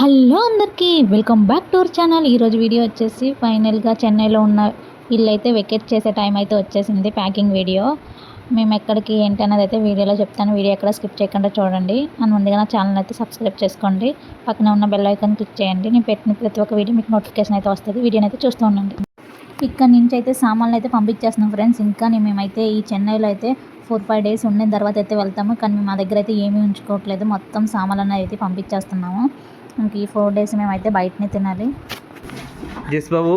Hello అందరికీ welcome back to our channel. ఈరోజు video వచ్చేసి ఫైనల్గా చెన్నైలో ఉన్న ఇల్లు అయితే వెకేట్ చేసే టైం అయితే వచ్చేసింది ప్యాకింగ్ వీడియో. మేము ఎక్కడికి ఏంటి అన్నది అయితే వీడియోలో చెప్తాను. వీడియో ఎక్కడ స్కిప్ చేయకుండా చూడండి. అని ముందుగా నా ఛానల్ అయితే సబ్స్క్రైబ్ చేసుకోండి. పక్కన ఉన్న బెల్ ఐకాన్ క్లిక్ చేయండి. నేను పెట్టిన ప్రతి ఒక్క వీడియో మీకు నోటిఫికేషన్ అయితే వస్తుంది. వీడియోని అయితే చూస్తూ ఉండండి. ఇక్కడ నుంచి అయితే సామాన్లు అయితే పంపించేస్తున్నాం ఫ్రెండ్స్. ఇంకా మేమైతే ఈ చెన్నైలో అయితే ఫోర్ ఫైవ్ డేస్ ఉండిన తర్వాత అయితే వెళ్తాము. కానీ మేము మా దగ్గర అయితే ఏమీ ఉంచుకోవట్లేదు. మొత్తం సామాన్లు అయితే పంపించేస్తున్నాము. ఇంక ఈ ఫోర్ డేస్ మేమైతే బయటనే తినాలి. జస్ బాబు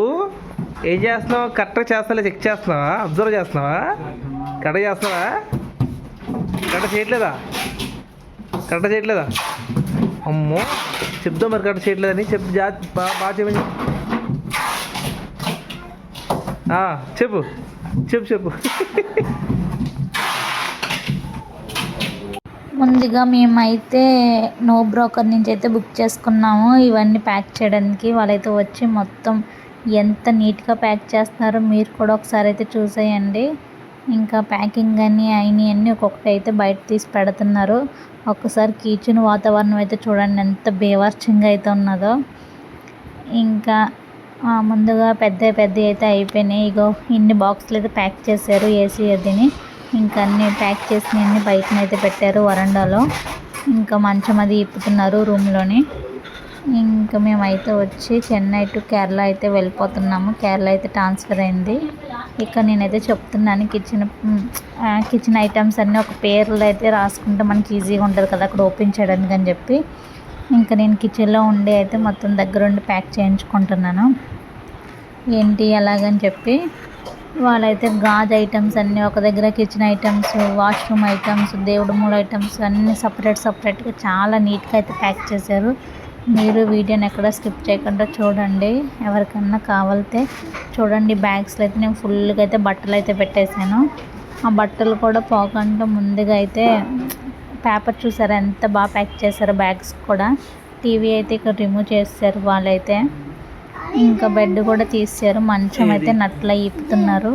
ఏం చేస్తున్నావు? కరెక్ట్గా చేస్తాలే చెక్ చేస్తున్నావా? అబ్జర్వ్ చేస్తున్నావా? కరెక్ట్ చేస్తున్నావా? కరెక్ట్ చేయట్లేదా? కరెక్ట్ చేయట్లేదా? అమ్మో చెప్దాం మరి కరెక్ట్ చేయట్లేదని? చెప్పు జా బాగా చెప్పండి చెప్పు. చెప్పు చెప్పు. ముందుగా మేమైతే నో బ్రోకర్ నుంచి అయితే బుక్ చేసుకున్నాము. ఇవన్నీ ప్యాక్ చేయడానికి వాళ్ళైతే వచ్చి మొత్తం ఎంత నీట్గా ప్యాక్ చేస్తున్నారో మీరు కూడా ఒకసారి అయితే చూసేయండి. ఇంకా ప్యాకింగ్ అని అయినవి అన్నీ ఒక్కొక్కటి అయితే బయట తీసి పెడుతున్నారు. ఒక్కసారి కిచెన్ వాతావరణం అయితే చూడండి ఎంత బేవర్చంగా అయితే ఉన్నదో. ఇంకా ముందుగా పెద్ద పెద్ద అయితే అయిపోయినాయి. ఇగో ఇన్ని బాక్సులు అయితే ప్యాక్ చేశారు ఏసీ అదిని. ఇంకా అన్ని ప్యాక్ చేసి అన్ని బయటనైతే పెట్టారు వరండాలో. ఇంకా మంచం అది ఇప్పుతున్నారు రూమ్లోని. ఇంకా మేమైతే వచ్చి చెన్నై టు కేరళ అయితే వెళ్ళిపోతున్నాము. కేరళ అయితే ట్రాన్స్ఫర్ అయింది. ఇక్కడ నేనైతే చెప్తున్నాను కిచెన్ కిచెన్ ఐటమ్స్ అన్నీ ఒక పేర్లు అయితే రాసుకుంటే మనకి ఈజీగా ఉంటుంది కదా అక్కడ ఓపెన్ చేయడానికి అని చెప్పి. ఇంకా నేను కిచెన్లో ఉండి అయితే మొత్తం దగ్గరుండి ప్యాక్ చేయించుకుంటున్నాను. ఏంటి ఎలాగని చెప్పి వాళ్ళైతే గాజు ఐటమ్స్ అన్నీ ఒక దగ్గర కిచెన్ ఐటమ్స్ వాష్రూమ్ ఐటమ్స్ దేవుడు మూల ఐటమ్స్ అన్నీ సపరేట్ సపరేట్గా చాలా నీట్గా అయితే ప్యాక్ చేశారు. మీరు వీడియోని ఎక్కడ స్కిప్ చేయకుండా చూడండి. ఎవరికన్నా కావాలితే చూడండి. బ్యాగ్స్లో అయితే నేను ఫుల్గా అయితే బట్టలు అయితే పెట్టేశాను. ఆ బట్టలు కూడా పోకుండా ముందుగా అయితే పేపర్ చూసారు? ఎంత బాగా ప్యాక్ చేశారు బ్యాగ్స్ కూడా. టీవీ అయితే ఇక్కడ రిమూవ్ చేశారు వాళ్ళైతే. ఇంకా బెడ్ కూడా తీసారు మంచం అయితే నట్ల ఇప్పుతున్నారు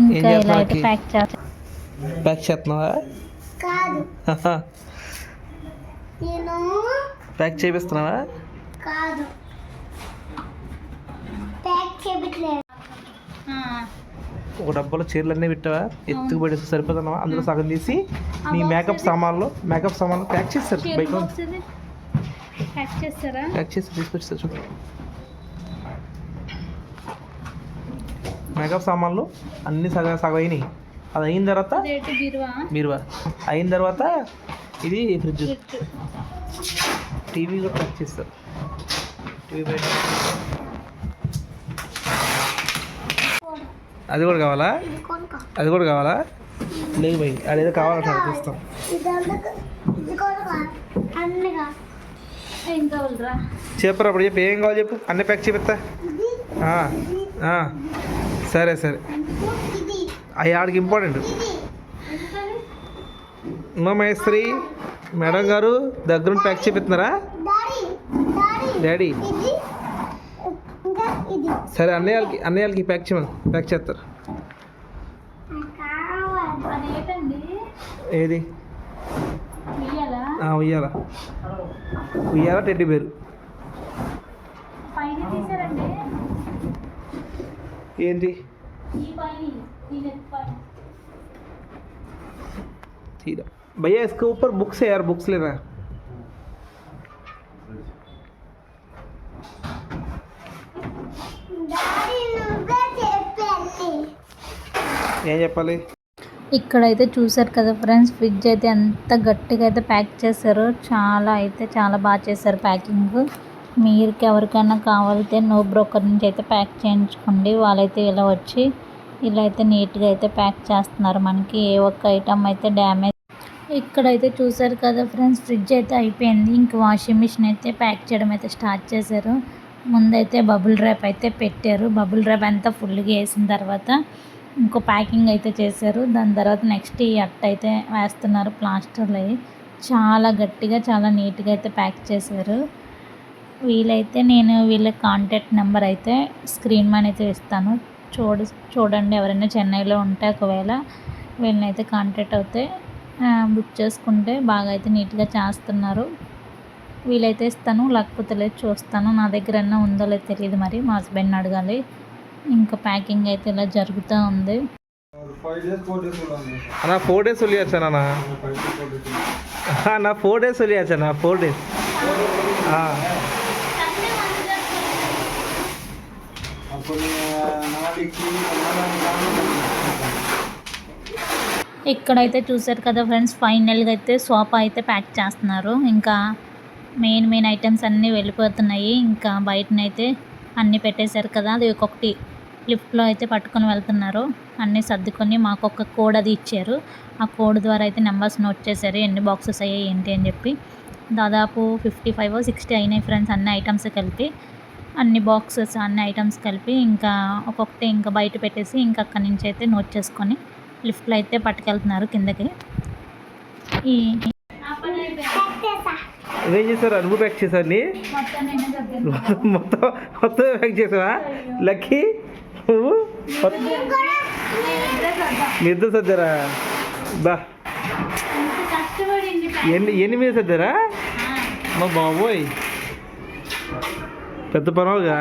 ఇంకా ఇలా అయితే ప్యాక్ చేస్తారు ప్యాక్ చేస్తున్నావా? కాదు. నేను ప్యాక్ చేపిస్తున్నావా? కాదు. ప్యాక్ చేయట్లేదు ఒక డబ్బాలో చీరలు అన్నీ పెట్టావా? ఎత్తుకు పెడితే సరిపోతున్నావా అందులో సగం తీసి నీ మేకప్ సామాన్లు మేకప్ సామాన్లు ప్యాక్ చేస్తారు. బయట. ప్యాక్ చేస్తారా? ప్యాక్ చేసి తీసుకొచ్చేస్తారు చూడు. మేకప్ సామాన్లు అన్ని సగం సగం అయినాయి. అది అయిన తర్వాత బీరువా? మీరు అయిన తర్వాత ఇది ఫ్రిడ్జ్. టీవీ కూడా ప్యాక్ చేస్తారు టీవీ బయట. అది కూడా కావాలా? అది కూడా కావాలా? లేదు భయ్ అదేదో కావాలంటారు చూస్తాం ఇదంతా ఇది కొనుక్కో. అన్నగా ఏం కావాలరా? చెప్పరా అప్పుడు చెప్పు. ఏం కావాలి చెప్పు? అన్ని ప్యాక్ చేపిస్తా. సరే సరే. అవి ఆడికి ఇంపార్టెంట్. ఉమా మహేశ్వరి మేడం గారు దగ్గరుండి ప్యాక్ చేపిస్తున్నారా? డాడీ. సరే అన్నయ్యలకి అన్నయ్యలకి ప్యాక్ చేయమని ప్యాక్ చేస్తారు. ఏది? ఉయ్యాల? ఉయ్యాల. టెడ్డి పేరు పైన తీసారండి ఏంటి ఈ పైన ఈ నెట్ పైన ठीक है भैया इसके ऊपर बुक्स है यार बुक्स लेना है డాడీ నువ్వే చెప్పాలి ఏం చెప్పాలి ఇక్కడైతే చూసారు కదా ఫ్రెండ్స్ ఫ్రిడ్జ్ అయితే ఎంత గట్టిగా అయితే ప్యాక్ చేశారో చాలా అయితే చాలా బాగా చేశారు ప్యాకింగ్ మీరు ఎవరికైనా కావాలితే నో బ్రోకర్ నుంచి అయితే ప్యాక్ చేయించుకోండి. వాళ్ళైతే ఇలా వచ్చి ఇలా అయితే నీట్గా అయితే ప్యాక్ చేస్తున్నారు. మనకి ఏ ఒక్క ఐటమ్ అయితే డ్యామేజ్ ఇక్కడైతే చూసారు కదా ఫ్రెండ్స్ ఫ్రిడ్జ్ అయితే అయిపోయింది. ఇంక వాషింగ్ మిషన్ అయితే ప్యాక్ చేయడం అయితే స్టార్ట్ చేశారు. ముందైతే బబుల్ ర్యాప్ అయితే పెట్టారు. బబుల్ ర్యాప్ అంతా ఫుల్గా వేసిన తర్వాత ఇంకో ప్యాకింగ్ అయితే చేశారు. దాని తర్వాత నెక్స్ట్ ఈ అట్ట అయితే వేస్తున్నారు ప్లాస్టర్లు అవి చాలా గట్టిగా చాలా నీట్గా అయితే ప్యాక్ చేశారు. వీలైతే నేను వీళ్ళ కాంటాక్ట్ నెంబర్ అయితే స్క్రీన్ మీద అయితే ఇస్తాను. చూడ చూడండి ఎవరైనా చెన్నైలో ఉంటే ఒకవేళ వీళ్ళని అయితే కాంటాక్ట్ అవుతే బుక్ చేసుకుంటే బాగా అయితే నీట్గా చేస్తున్నారు. వీలైతే ఇస్తాను లేకపోతే లేదు చూస్తాను. నా దగ్గర అన్నా ఉందో లేదో తెలియదు మరి మా హస్బెండ్ని అడగాలి. ఇంకా ప్యాకింగ్ అయితే ఇలా జరుగుతూ ఉంది. అన్నా ఫోర్ డేస్ వెళ్ళొచ్చాను అన్నా? ఫోర్ డేస్ వెళ్ళొచ్చాను ఫోర్ డేస్ ఇక్కడైతే చూసారు కదా ఫ్రెండ్స్ ఫైనల్గా అయితే సోఫా అయితే ప్యాక్ చేస్తున్నారు. ఇంకా మెయిన్ మెయిన్ ఐటమ్స్ అన్నీ వెళ్ళిపోతున్నాయి. ఇంకా బయటనైతే అన్నీ పెట్టేశారు కదా అది ఒక్కొక్కటి లిఫ్ట్లో అయితే పట్టుకొని వెళ్తున్నారు. అన్నీ సర్దుకొని మాకు ఒక కోడ్ అది ఇచ్చారు. ఆ కోడ్ ద్వారా అయితే నెంబర్స్ నోట్ చేశారు ఎన్ని బాక్సెస్ అయ్యాయి ఏంటి అని చెప్పి. దాదాపు ఫిఫ్టీ ఫైవ్ సిక్స్టీ అయినాయి ఫ్రెండ్స్ అన్ని ఐటమ్స్ కలిపి. అన్ని బాక్సెస్ అన్ని ఐటమ్స్ కలిపి ఇంకా ఒక్కొక్కటి ఇంకా బయట పెట్టేసి ఇంకా అక్కడి నుంచి అయితే నోట్ చేసుకొని లిఫ్ట్లో అయితే పట్టుకెళ్తున్నారు కిందకి. ఈ పెట్టేసా ఏం చేశారు? నువ్వు ప్యాక్ మొత్తం మొత్తం ప్యాక్ చేసావా? లక్కీ నువ్వు? ఇద్దరు సర్దారా? బా. ఎన్ని ఎన్ని మీద సర్దారా? మా బాబోయ్. పెద్ద పర్వాలుగా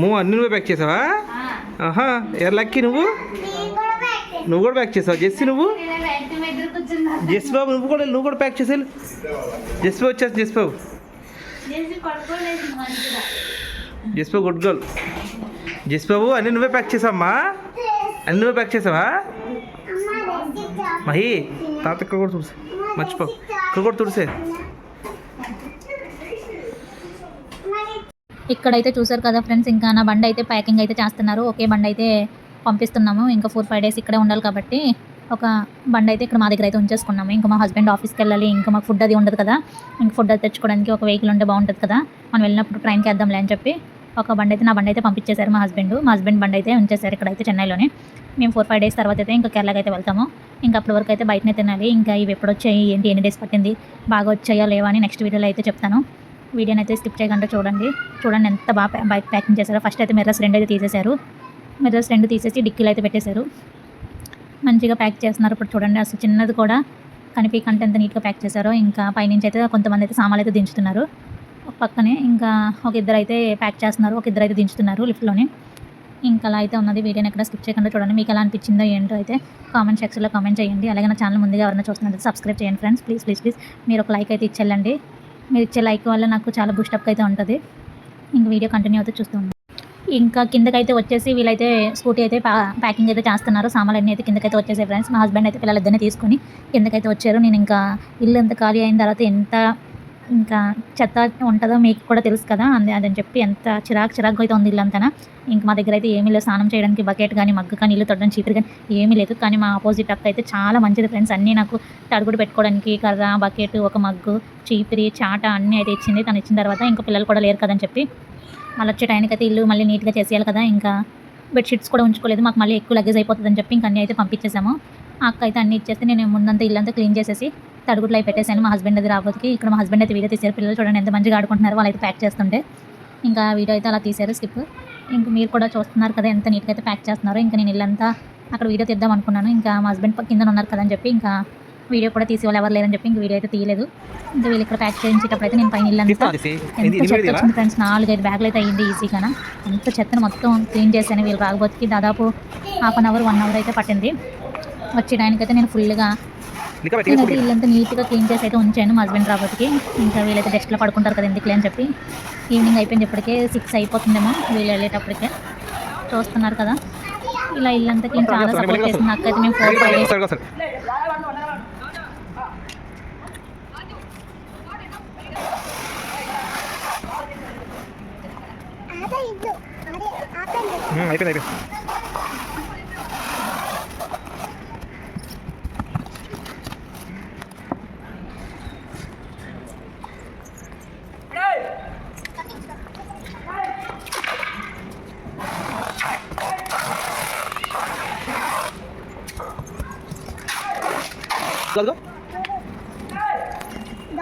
నువ్వు అన్ని నువ్వే ప్యాక్ చేసావా? ఆహా ఏ లక్కీ నువ్వు? నువ్వు కూడా ప్యాక్ చేసావు? జెస్సీ నువ్వు? జెస్ బాబు నువ్వు కూడా నువ్వు కూడా ప్యాక్ చేసేయాలి జెస్ బాబు వచ్చేసి జెస్ బాబు. జెస్ బాబు గుడ్ గర్ల్. జెస్ బాబు అన్ని నువ్వే ప్యాక్ చేసావమ్మా? అన్ని నువ్వే ప్యాక్ చేసావా? మహి తాత ఇక్కడ కూడా తుడిసే. మర్చిపో. ఇక్కడ కూడా తుడిసే మరి ఇక్కడైతే చూసారు కదా ఫ్రెండ్స్ ఇంకా నా బండి అయితే ప్యాకింగ్ అయితే చేస్తున్నారు. ఒకే బండి అయితే పంపిస్తున్నాము. ఇంకా ఫోర్ ఫైవ్ డేస్ ఇక్కడే ఉండాలి కాబట్టి ఒక బండి అయితే ఇక్కడ మా దగ్గర అయితే ఉంచేసుకున్నాము. ఇంకా మా హస్బెండ్ ఆఫీస్కి వెళ్ళాలి. ఇంకా మాకు ఫుడ్ అది ఉండదు కదా. ఇంకా ఫుడ్ అది తెచ్చుకోవడానికి ఒక వెహికల్ ఉంటే బాగుంటుంది కదా. మనం వెళ్ళినప్పుడు ట్రైన్కి వేద్దాంలే అని చెప్పి ఒక బండి అయితే నా బండి అయితే పంపించేశారు మా హస్బెండ్ మా హస్బెండ్ బండి అయితే ఉంచేశారు ఇక్కడైతే చెన్నైలోనే. మేము ఫోర్ ఫైవ్ డేస్ తర్వాత అయితే ఇంకా కేరళకి అయితే వెళ్తాము. ఇంకా అప్పటి వరకు అయితే బయటనే తినాలి. ఇంకా ఇవి ఎప్పుడు వచ్చాయి? ఏంటి? ఎన్ని డేస్ పట్టింది? బాగా వచ్చాయా? లేవా? అని నెక్స్ట్ వీడియోలో అయితే చెప్తాను. వీడియోని అయితే స్కిప్ చేయకుండా చూడండి. చూడండి ఎంత బాగా బైక్ ప్యాకింగ్ చేశారో. ఫస్ట్ అయితే మిర్రర్స్ రెండు అయితే తీసేశారు. మిర్రర్స్ రెండు తీసేసి డిక్కీలు అయితే పెట్టేశారు. మంచిగా ప్యాక్ చేస్తున్నారు. ఇప్పుడు చూడండి అసలు చిన్నది కూడా కనిపించకుండా ఎంత నీట్గా ప్యాక్ చేశారో. ఇంకా పైనుంచి అయితే కొంతమంది అయితే సామాన్లు అయితే దించుతున్నారు. ఒక పక్కనే ఇంకా ఒక ఇద్దరు అయితే ప్యాక్ చేస్తున్నారు. ఒక ఇద్దరు అయితే దించుతున్నారు లిఫ్ట్లోనే ఇంకా అలా అయితే ఉన్నది. వీడియోని ఎక్కడ స్కిప్ చేయకుండా చూడండి. మీకు ఎలా అనిపించిందో ఏంటో అయితే కామెంట్ సెక్షన్లో కామెంట్ చేయండి. అలాగే నా ఛానల్ ముందుగా ఎవరైనా చూస్తున్నారు సబ్స్క్రైబ్ చేయండి ఫ్రెండ్స్ ప్లీజ్ ప్లీజ్ ప్లీజ్ మీరు ఒక లైక్ అయితే ఇచ్చేళ్ళండి. మీరు ఇచ్చే లైక్ వల్ల నాకు చాలా బూస్టప్ అయితే ఉంటుంది. ఇంక వీడియో కంటిన్యూ అవుతూ చూస్తూ ఇంకా కిందకైతే వచ్చేసి వీళ్ళైతే స్కూటీ అయితే ప్యా- ప్యాకింగ్ అయితే చేస్తున్నారు. సామాన్లు అన్నీ అయితే కిందకైతే వచ్చేసాయి ఫ్రెండ్స్ మా హస్బెండ్ అయితే పిల్లలిద్దరిని తీసుకొని కిందకైతే వచ్చారు. నేను ఇంకా ఇల్లు ఎంత ఖాళీ అయిన తర్వాత ఎంత ఇంకా చెత్త ఉంటుందో మీకు కూడా తెలుసు కదా అంది అదని చెప్పి ఎంత చిరాకు చిరాకు అయితే ఉంది ఇల్లు ఇంక మా దగ్గర అయితే ఏమీ లేదు స్నానం చేయడానికి బకెట్ కానీ మగ్గు కానీ ఇల్లు తొడడం చీపురు కానీ ఏమీ లేదు. కానీ మా ఆపోజిట్ అక్క అయితే చాలా మంచిది ఫ్రెండ్స్ అన్నీ నాకు తడుగుడు పెట్టుకోవడానికి కర్ర బకెట్ ఒక మగ్గు చీపిరి చాట అన్నీ అయితే ఇచ్చింది. తను ఇచ్చిన తర్వాత ఇంకా పిల్లలు కూడా లేరు కదని చెప్పి మళ్ళీ వచ్చే టైంకి అయితే ఇల్లు మళ్ళీ నీట్గా చేసేయాలి కదా. ఇంకా బెడ్షీట్స్ కూడా ఉంచుకోలేదు. మాకు మళ్ళీ ఎక్కువ లగేజ్ అయిపోతుందని చెప్పి ఇంకా అన్నీ అయితే పంపించేసాము. అక్క అయితే అన్ని ఇచ్చేస్తే నేను ముందంతా ఇల్లంతా క్లీన్ చేసేసి తడుగుట్లో అయి పెట్టేశాను. మా హస్బెండ్ అది రాబోతుకి ఇక్కడ మా హస్బెండ్ అయితే వీడియో తీశారు. పిల్లలు చూడండి ఎంత మంచిగా ఆడుకుంటున్నారు వాళ్ళు అయితే ప్యాక్ చేస్తుంటే. ఇంకా వీడియో అయితే అలా తీశారు స్కిప్ ఇంకా మీరు కూడా చూస్తున్నారు కదా ఎంత నీట్గా అయితే ప్యాక్ చేస్తున్నారో. ఇంకా నేను ఇల్లంతా అక్కడ వీడియో తీద్దాం అనుకున్నాను. ఇంకా మా హస్బెండ్ కింద ఉన్నారు కదా అని చెప్పి ఇంకా వీడియో కూడా తీసి వాళ్ళు ఎవరు లేరని చెప్పి ఇంకా వీడియో అయితే తీయలేదు. ఇంకా వీళ్ళు ఇక్కడ ప్యాక్ చేయించేటప్పుడు అయితే నేను పైన ఇల్లంతా ఎంత చెత్త వచ్చింది ఫ్రెండ్స్ నాలుగైదు బ్యాగులు అయితే అయ్యింది ఈజీగా అంత చెత్తను మొత్తం క్లీన్ చేశాను. వీళ్ళు రాకపోతే దాదాపు half an hour one hour అయితే పట్టింది. వచ్చేయడానికి అయితే నేను ఫుల్గా నేనైతే ఇల్లంతా నీట్గా క్లీన్ చేసి అయితే ఉంచాను మా హస్బెండ్ రాబోతుకి. ఇంకా వీళ్ళైతే డస్ట్లో పడుకుంటారు కదా ఎందుకులే అని చెప్పి. ఈవినింగ్ అయిపోయింది ఇప్పటికే సిక్స్ అయిపోతుందేమో వీళ్ళు వెళ్ళేటప్పటికే. చూస్తున్నారు కదా. ఇలా ఇల్లంతా క్లీన్ చాలా సపోర్ట్ చేసింది అక్క అయితే మేము ఫోర్ ఫైవ్ డేస్ అయిపోయింది అయిపోయింది.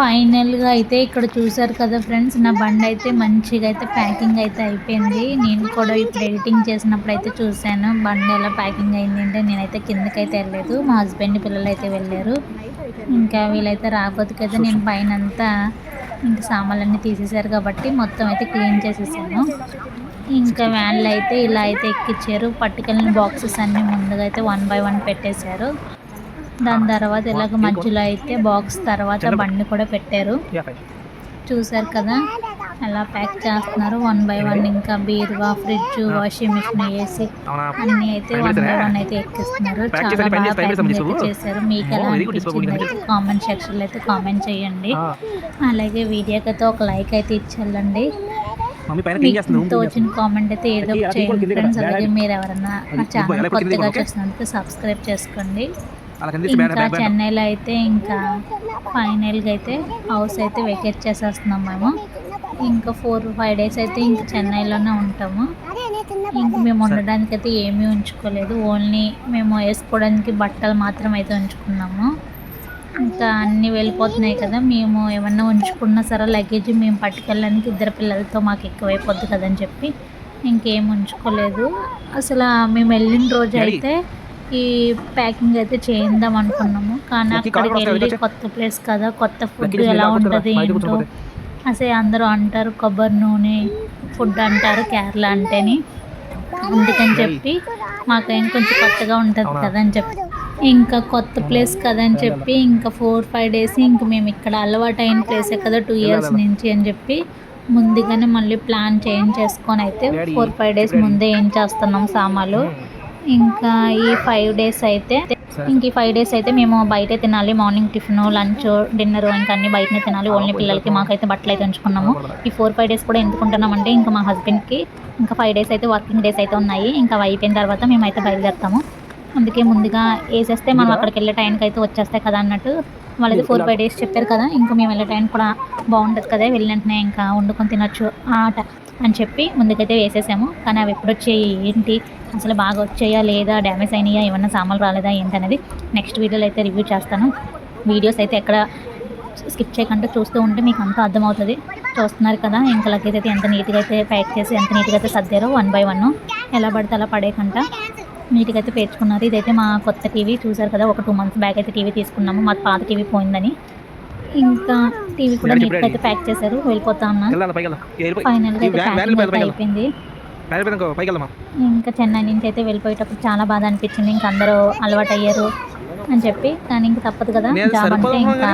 ఫైనల్గా అయితే ఇక్కడ చూసారు కదా ఫ్రెండ్స్ నా బండి అయితే మంచిగా అయితే ప్యాకింగ్ అయితే అయిపోయింది. నేను కూడా ఇప్పుడు ఎడిటింగ్ చేసినప్పుడు అయితే చూశాను. బండి ఎలా ప్యాకింగ్ అయింది అంటే నేనైతే కిందకైతే వెళ్ళలేదు. మా హస్బెండ్ పిల్లలు అయితే వెళ్ళారు. ఇంకా వీళ్ళైతే రాకపోతే నేను పైన అంతా ఇంకా సామాన్లన్నీ తీసేశారు కాబట్టి మొత్తం అయితే క్లీన్ చేసేసాను. ఇంకా వ్యాన్లు అయితే ఇలా అయితే ఎక్కిచ్చారు. పట్టుకెళ్ళిన బాక్సెస్ అన్నీ ముందుగా అయితే వన్ బై వన్ పెట్టేశారు. దాని తర్వాత ఇలాగ మధ్యలో అయితే బాక్స్ తర్వాత బండి కూడా పెట్టారు. చూసారు కదా? అలా ప్యాక్ చేస్తున్నారు. వన్ బై వన్ ఇంకా బీరువా ఫ్రిడ్జ్ వాషింగ్ మిషన్ ఏసీ అన్ని అయితే వన్ బై వన్ అయితే ఎక్కిస్తున్నారు. చాలా బాగా ప్యాకింగ్ చేశారు. మీకు ఎలా అనిపించింది కామెంట్ సెక్షన్లో అయితే కామెంట్ చేయండి. అలాగే వీడియోకి అయితే ఒక లైక్ అయితే ఇచ్చేళ్ళండి తోచిన కామెంట్ అయితే ఏదో చేయండి ఫ్రెండ్స్. అలాగే మీరు ఎవరన్నా నా ఛానల్ కొత్తగా ఓకే? చూసినందుకు సబ్స్క్రైబ్ చేసుకోండి. ఇంకా చెన్నైలో అయితే ఇంకా ఫైనల్గా అయితే హౌస్ అయితే వెకేట్ చేసేస్తున్నాం మేము. ఇంకా ఫోర్ ఫైవ్ డేస్ అయితే ఇంకా చెన్నైలోనే ఉంటాము. ఇంక మేము ఉండడానికి అయితే ఏమీ ఉంచుకోలేదు. ఓన్లీ మేము వేసుకోవడానికి బట్టలు మాత్రం అయితే ఉంచుకున్నాము. ఇంకా అన్నీ వెళ్ళిపోతున్నాయి కదా మేము ఏమన్నా ఉంచుకున్నా సరే లగేజ్ మేము పట్టుకెళ్ళడానికి ఇద్దరు పిల్లలతో మాకు ఎక్కువైపోద్ది కదని చెప్పి ఇంకేం ఉంచుకోలేదు. అసలు మేము వెళ్ళిన రోజు అయితే ఈ ప్యాకింగ్ అయితే చేయిందాం అనుకున్నాము. కానీ అక్కడికి వెళ్ళి కొత్త ప్లేస్ కదా కొత్త ఫుడ్ ఎలా స్మెల్ ఉంటుంది ఏంటో. అసలు అందరూ అంటారు కొబ్బరి నూనె ఫుడ్ అంటారు కేరళ అంటేని. అందుకని చెప్పి మాకేం కొంచెం కొత్తగా ఉంటుంది? కదా అని చెప్పి. ఇంకా కొత్త ప్లేస్ కదా అని చెప్పి ఇంకా ఫోర్ ఫైవ్ డేస్ ఇంక మేము ఇక్కడ అలవాటు అయిన ప్లేసే కదా టూ ఇయర్స్ నుంచి అని చెప్పి ముందుగానే మళ్ళీ ప్లాన్ చేంజ్ చేసుకొని అయితే ఫోర్ ఫైవ్ డేస్ ముందే ఏం చేస్తున్నాం సామాన్లు. ఇంకా ఈ ఫైవ్ డేస్ అయితే ఇంక ఈ ఫైవ్ డేస్ అయితే మేము బయటే తినాలి. మార్నింగ్ టిఫిన్ లంచ్ డిన్నర్ ఇంకా అన్ని బయటనే తినాలి. ఓన్లీ పిల్లలకి మాకైతే బట్టలు అయితే ఉంచుకున్నాము. ఈ ఫోర్ ఫైవ్ డేస్ కూడా ఎందుకు ఉంటున్నామంటే ఇంకా మా హస్బెండ్కి ఇంకా ఫైవ్ డేస్ అయితే వర్కింగ్ డేస్ అయితే ఉన్నాయి. ఇంకా అవి అయిపోయిన తర్వాత మేమైతే బయలుదేరుతాము. అందుకే ముందుగా వేసేస్తే మనం అక్కడికి వెళ్ళే టైంకి అయితే వచ్చేస్తాయి కదా అన్నట్టు వాళ్ళైతే ఫోర్ ఫైవ్ డేస్ చెప్పారు కదా. ఇంకా మేము వెళ్ళే టైం కూడా బాగుంటుంది కదా. వెళ్ళిన వెంటనే ఇంకా వండుకొని తినొచ్చు. ఆట అని చెప్పి ముందుకైతే వేసేసాము. కానీ అవి ఎప్పుడు వచ్చాయి ఏంటి అసలు బాగా వచ్చాయా లేదా డ్యామేజ్ అయినాయా ఏమన్నా సామాన్లు రాలేదా ఏంటనేది నెక్స్ట్ వీడియోలో అయితే రివ్యూ చేస్తాను. వీడియోస్ అయితే ఎక్కడ స్కిప్ చేయకుండా చూస్తూ ఉంటే మీకు అంతా అర్థమవుతుంది. చూస్తున్నారు కదా ఇంకా లగేజ్ అయితే ఎంత నీట్గా అయితే ప్యాక్ చేసి ఎంత నీట్గా అయితే సర్దారో వన్ బై వన్. ఎలా పడితే అలా పడేయకుండా నీట్గా అయితే పేర్చుకున్నారు. ఇదైతే మా కొత్త టీవీ చూసారు కదా ఒక టూ మంత్స్ బ్యాక్ అయితే టీవీ తీసుకున్నాము. మా పాత టీవీ పోయిందని. ఇంకా టీవీ కూడా నీట్గా అయితే ప్యాక్ చేశారు. వెళ్ళిపోతా ఉన్నా. ఫైనల్గా అయితే ప్యాకింగ్. అయిపోయింది. ఇంకో చెన్నై నుంచి అయితే వెళ్ళిపోయేటప్పుడు చాలా బాధ అనిపించింది. ఇంకా అందరూ అలవాటు అయ్యారు అని చెప్పి. కానీ ఇంకా తప్పదు కదా. జాబ్ అంటే ఇంకా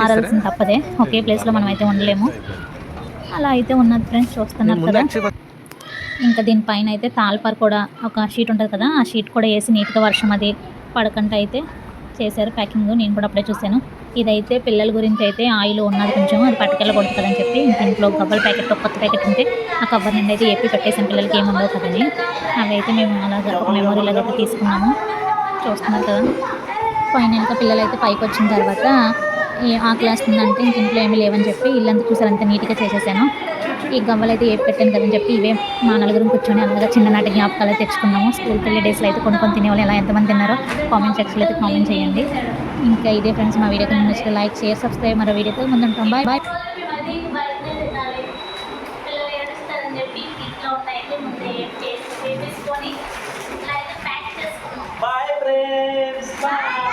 మారాల్సింది తప్పదే. ఒకే ప్లేస్లో మనం అయితే ఉండలేము. అలా అయితే ఉన్నది ఫ్రెండ్స్ నేను చూస్తున్నారు కదా. ఇంకా దీనిపైన అయితే తాల్పర్ కూడా ఒక షీట్ ఉంటుంది కదా. ఆ షీట్ కూడా వేసి నీట్గా వర్షం అది పడకుండా అయితే చేశారు ప్యాకింగ్ నేను కూడా అప్పుడే చూశాను. ఇదైతే పిల్లల గురించి అయితే ఆయిల్ ఉన్నది కొంచెం అది పట్టుకెళ్ళకూడదు కదని చెప్పి ఇంట్లో కబ్బర్ ప్యాకెట్ కొత్త ప్యాకెట్ ఉంటే ఆ కవర్ నుండి అయితే ఎప్పి పెట్టేసాను పిల్లలకి ఏముండవు కదని. అవి అయితే మేము అలాగే ఒక మెమొరీ లాగా తీసుకున్నాము. చూస్తున్నారు కదా. ఫైనల్గా పిల్లలు అయితే పైకి వచ్చిన తర్వాత ఆ ఆకలి ఉందంటే ఇంక ఇంట్లో ఏమీ లేవని చెప్పి ఇల్లంతా చూసారు అంత నీట్గా చేసేసాను. ఈ గవ్వలు అయితే ఏ పెట్టాను కదని చెప్పి ఇవే మా నలుగురు కూర్చొని అందరూ చిన్ననాటి జ్ఞాపకాలు తెచ్చుకున్నాము స్కూల్ వెళ్ళే డేస్లో అయితే కొనుక్కొని తినేవాళ్ళు ఎలా ఎంతమంది తిన్నారో కామెంట్ సెక్షన్లో అయితే కామెంట్ చేయండి ఇంకా ఇదే ఫ్రెండ్స్ మా వీడియోకి నచ్చితే లైక్ షేర్ సబ్స్క్రైబ్ మరో వీడియోతో ముందుంటాం bye bye Bye friends. Bye.